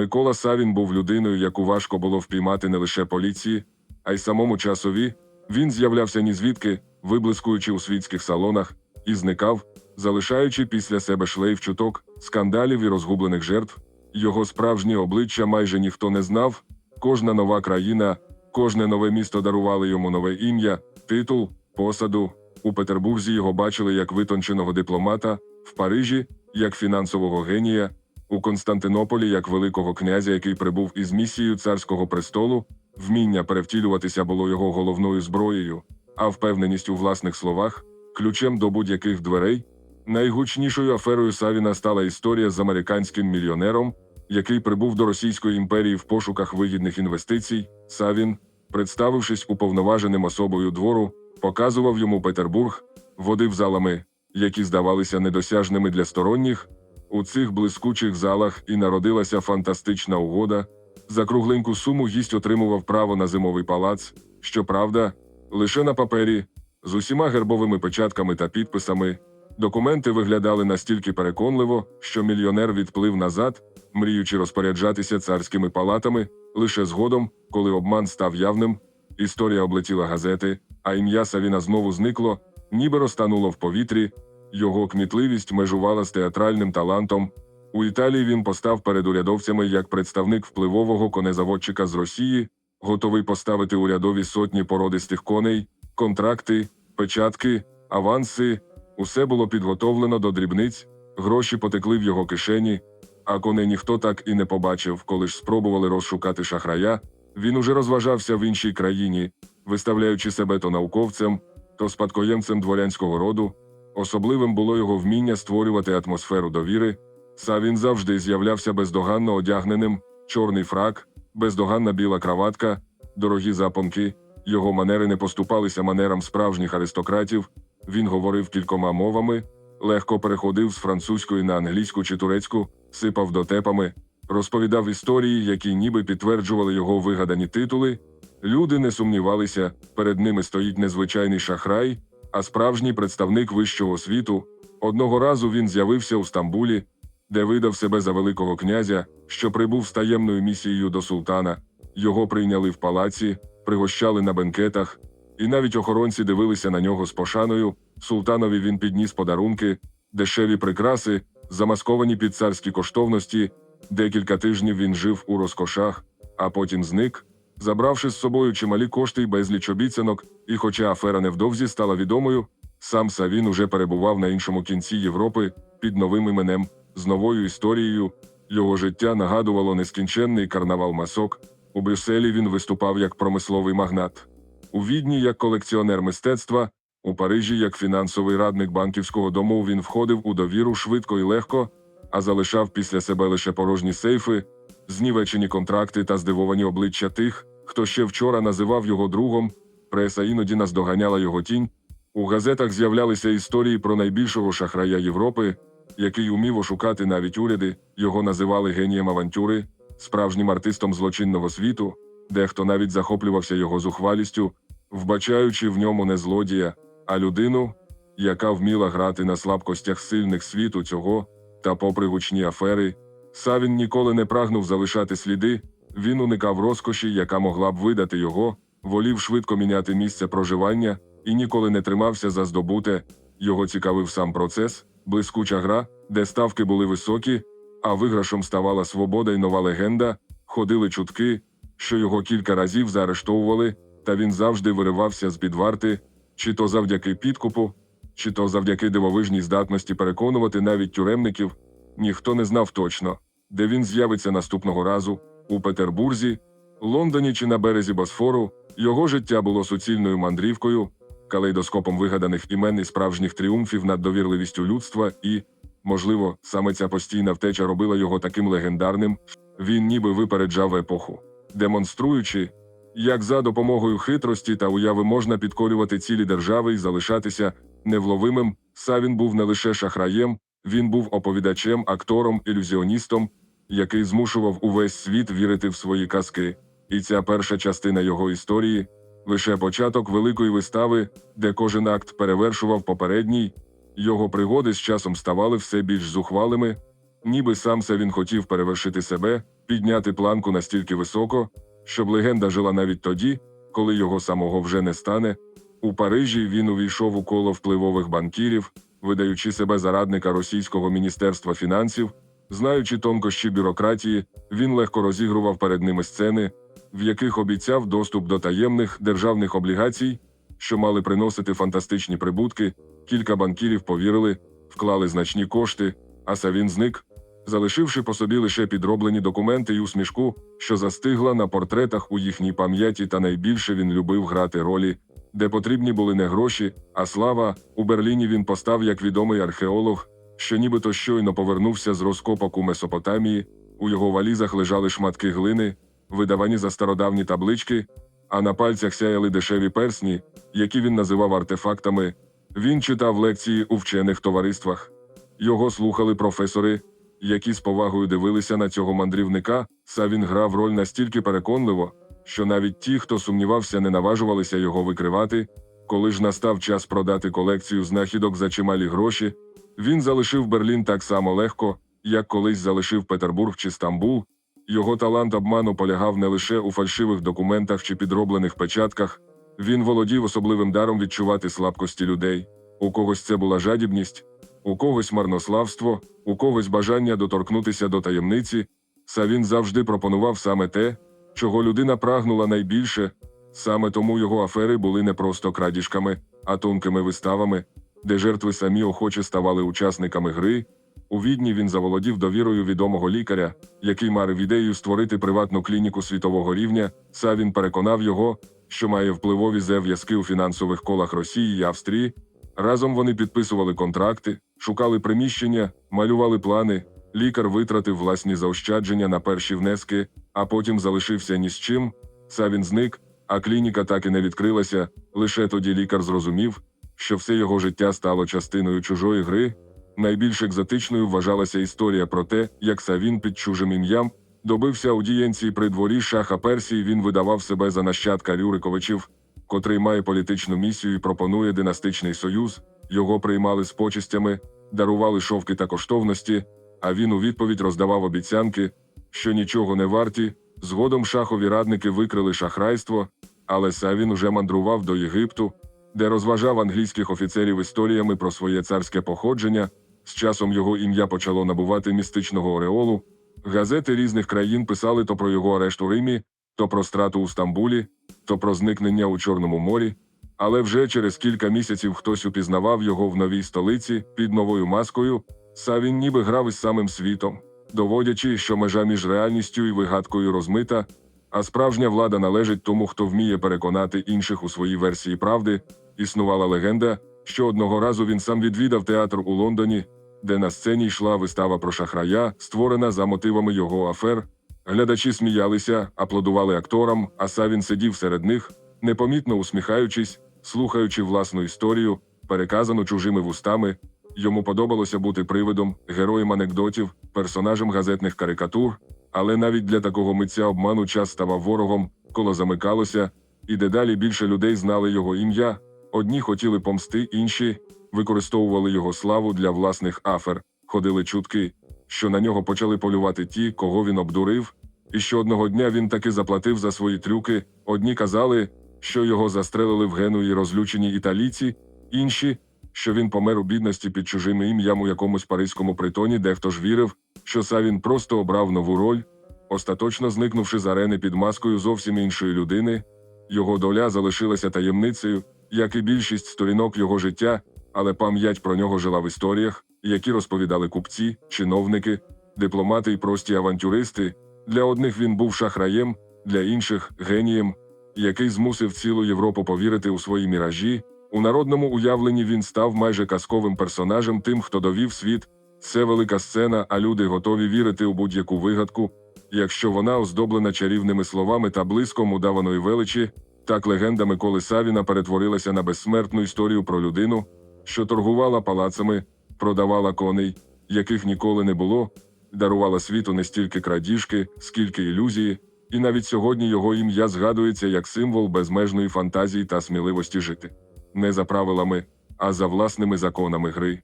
Микола Савін був людиною, яку важко було впіймати не лише поліції, а й самому часові. Він з'являвся ні звідки, виблискуючи у світських салонах, і зникав, залишаючи після себе шлейф чуток, скандалів і розгублених жертв. Його справжнє обличчя майже ніхто не знав. Кожна нова країна, кожне нове місто дарували йому нове ім'я, титул, посаду. У Петербурзі його бачили як витонченого дипломата, в Парижі як фінансового генія, у Константинополі як великого князя, який прибув із місією царського престолу. Вміння перевтілюватися було його головною зброєю, а впевненість у власних словах ключем до будь-яких дверей. Найгучнішою аферою Савіна стала історія з американським мільйонером, який прибув до Російської імперії в пошуках вигідних інвестицій. Савін, представившись уповноваженим особою двору, показував йому Петербург, водив залами, які здавалися недосяжними для сторонніх. У цих блискучих залах і народилася фантастична угода. За кругленьку суму гість отримував право на зимовий палац, щоправда, лише на папері, з усіма гербовими печатками та підписами. Документи виглядали настільки переконливо, що мільйонер відплив назад, мріючи розпоряджатися царськими палатами. Лише згодом, коли обман став явним, історія облетіла газети, а ім'я Савіна знову зникло, ніби розтануло в повітрі. Його кмітливість межувала з театральним талантом. У Італії він постав перед урядовцями як представник впливового конезаводчика з Росії, готовий поставити урядові сотні породистих коней, контракти, печатки, аванси. Усе було підготовлено до дрібниць, гроші потекли в його кишені, а коней ніхто так і не побачив, коли ж спробували розшукати шахрая. Він уже розважався в іншій країні, виставляючи себе то науковцем, то спадкоємцем дворянського роду. Особливим було його вміння створювати атмосферу довіри. Савін завжди з'являвся бездоганно одягненим, чорний фрак, бездоганна біла краватка, дорогі запонки. Його манери не поступалися манерам справжніх аристократів. Він говорив кількома мовами, легко переходив з французької на англійську чи турецьку, сипав дотепами, розповідав історії, які ніби підтверджували його вигадані титули. Люди не сумнівалися, перед ними стоїть незвичайний шахрай, а справжній представник вищого світу. Одного разу він з'явився у Стамбулі, де видав себе за великого князя, що прибув з таємною місією до султана. Його прийняли в палаці, пригощали на бенкетах, і навіть охоронці дивилися на нього з пошаною. Султанові він підніс подарунки, дешеві прикраси, замасковані під царські коштовності. Декілька тижнів він жив у розкошах, а потім зник, забравши з собою чималі кошти й безліч обіцянок. І, хоча афера невдовзі стала відомою, сам Савін уже перебував на іншому кінці Європи під новим іменем, з новою історією. Його життя нагадувало нескінченний карнавал масок. У Брюсселі він виступав як промисловий магнат, у Відні як колекціонер мистецтва, у Парижі як фінансовий радник банківського дому він входив у довіру швидко і легко, а залишав після себе лише порожні сейфи, знівечені контракти та здивовані обличчя тих, хто ще вчора називав його другом. Преса іноді наздоганяла його тінь. У газетах з'являлися історії про найбільшого шахрая Європи, який умів ошукати навіть уряди, його називали генієм авантюри, справжнім артистом злочинного світу, дехто навіть захоплювався його зухвалістю, вбачаючи в ньому не злодія, а людину, яка вміла грати на слабкостях сильних світу цього, та попри гучні афери, Савін ніколи не прагнув залишати сліди, він уникав розкоші, яка могла б видати його, волів швидко міняти місце проживання і ніколи не тримався за здобуте. Його цікавив сам процес, блискуча гра, де ставки були високі, а виграшом ставала свобода й нова легенда. Ходили чутки, що його кілька разів заарештовували, та він завжди виривався з під варти, чи то завдяки підкупу, чи то завдяки дивовижній здатності переконувати навіть тюремників. Ніхто не знав точно, де він з'явиться наступного разу у Петербурзі, Лондоні чи на березі Босфору. Його життя було суцільною мандрівкою, калейдоскопом вигаданих імен і справжніх тріумфів над довірливістю людства, і, можливо, саме ця постійна втеча робила його таким легендарним. Він ніби випереджав епоху, демонструючи, як за допомогою хитрості та уяви можна підкорювати цілі держави і залишатися невловимим. Савін був не лише шахраєм, він був оповідачем, актором, ілюзіоністом, який змушував увесь світ вірити в свої казки. І ця перша частина його історії лише початок великої вистави, де кожен акт перевершував попередній, його пригоди з часом ставали все більш зухвалими, ніби сам він хотів перевершити себе, підняти планку настільки високо, щоб легенда жила навіть тоді, коли його самого вже не стане. У Парижі він увійшов у коло впливових банкірів, видаючи себе за радника російського міністерства фінансів, знаючи тонкощі бюрократії, він легко розігрував перед ними сцени, в яких обіцяв доступ до таємних державних облігацій, що мали приносити фантастичні прибутки. Кілька банкірів повірили, вклали значні кошти, а Савін зник, залишивши по собі лише підроблені документи й усмішку, що застигла на портретах у їхній пам'яті, та найбільше він любив грати ролі, де потрібні були не гроші, а слава. У Берліні він постав як відомий археолог, що нібито щойно повернувся з розкопок у Месопотамії. У його валізах лежали шматки глини, видавані за стародавні таблички, а на пальцях сяяли дешеві персні, які він називав артефактами. Він читав лекції у вчених товариствах. Його слухали професори, які з повагою дивилися на цього мандрівника. Савін грав роль настільки переконливо, що навіть ті, хто сумнівався, не наважувалися його викривати. Коли ж настав час продати колекцію знахідок за чималі гроші, він залишив Берлін так само легко, як колись залишив Петербург чи Стамбул. Його талант обману полягав не лише у фальшивих документах чи підроблених печатках, він володів особливим даром відчувати слабкості людей. У когось це була жадібність, у когось марнославство, у когось бажання доторкнутися до таємниці. Савін завжди пропонував саме те, чого людина прагнула найбільше. Саме тому його афери були не просто крадіжками, а тонкими виставами, де жертви самі охоче ставали учасниками гри. У відні він заволодів довірою відомого лікаря, який марив ідею створити приватну клініку світового рівня. Савін переконав його, що має впливові зв'язки у фінансових колах Росії і Австрії. Разом вони підписували контракти, шукали приміщення, малювали плани. Лікар витратив власні заощадження на перші внески, а потім залишився ні з чим. Савін зник, а клініка так і не відкрилася. Лише тоді лікар зрозумів, що все його життя стало частиною чужої гри. Найбільш екзотичною вважалася історія про те, як Савін під чужим ім'ям добився аудієнції при дворі шаха Персії. Він видавав себе за нащадка Рюриковичів, котрий має політичну місію і пропонує династичний союз. Його приймали з почестями, дарували шовки та коштовності, а він у відповідь роздавав обіцянки, що нічого не варті. Згодом шахові радники викрили шахрайство, але Савін уже мандрував до Єгипту, де розважав англійських офіцерів історіями про своє царське походження. З часом його ім'я почало набувати містичного ореолу. Газети різних країн писали то про його арешт у Римі, то про страту у Стамбулі, то про зникнення у Чорному морі. Але вже через кілька місяців хтось упізнавав його в новій столиці під новою маскою. Савін ніби грав із самим світом, доводячи, що межа між реальністю і вигадкою розмита, а справжня влада належить тому, хто вміє переконати інших у своїй версії правди. Існувала легенда, що одного разу він сам відвідав театр у Лондоні, де на сцені йшла вистава про шахрая, створена за мотивами його афер. Глядачі сміялися, аплодували акторам, а Савін сидів серед них, непомітно усміхаючись, слухаючи власну історію, переказану чужими вустами. Йому подобалося бути привидом, героєм анекдотів, персонажем газетних карикатур, але навіть для такого митця обману час ставав ворогом, коло замикалося, і дедалі більше людей знали його ім'я. Одні хотіли помсти, інші використовували його славу для власних афер, ходили чутки, що на нього почали полювати ті, кого він обдурив, і що одного дня він таки заплатив за свої трюки. Одні казали, що його застрелили в Генуї розлючені італійці, інші, що він помер у бідності під чужим ім'ям у якомусь паризькому притоні, дехто ж вірив, що Савін просто обрав нову роль, остаточно зникнувши з арени під маскою зовсім іншої людини. Його доля залишилася таємницею, як і більшість сторінок його життя, але пам'ять про нього жила в історіях, які розповідали купці, чиновники, дипломати й прості авантюристи. Для одних він був шахраєм, для інших генієм, який змусив цілу Європу повірити у свої міражі. У народному уявленні він став майже казковим персонажем тим, хто довів світ. Це велика сцена, а люди готові вірити у будь-яку вигадку, якщо вона оздоблена чарівними словами та блиском удаваної величі. Так легенда Миколи Савіна перетворилася на безсмертну історію про людину, що торгувала палацами, продавала коней, яких ніколи не було, дарувала світу не стільки крадіжки, скільки ілюзії, і навіть сьогодні його ім'я згадується як символ безмежної фантазії та сміливості жити. Не за правилами, а за власними законами гри.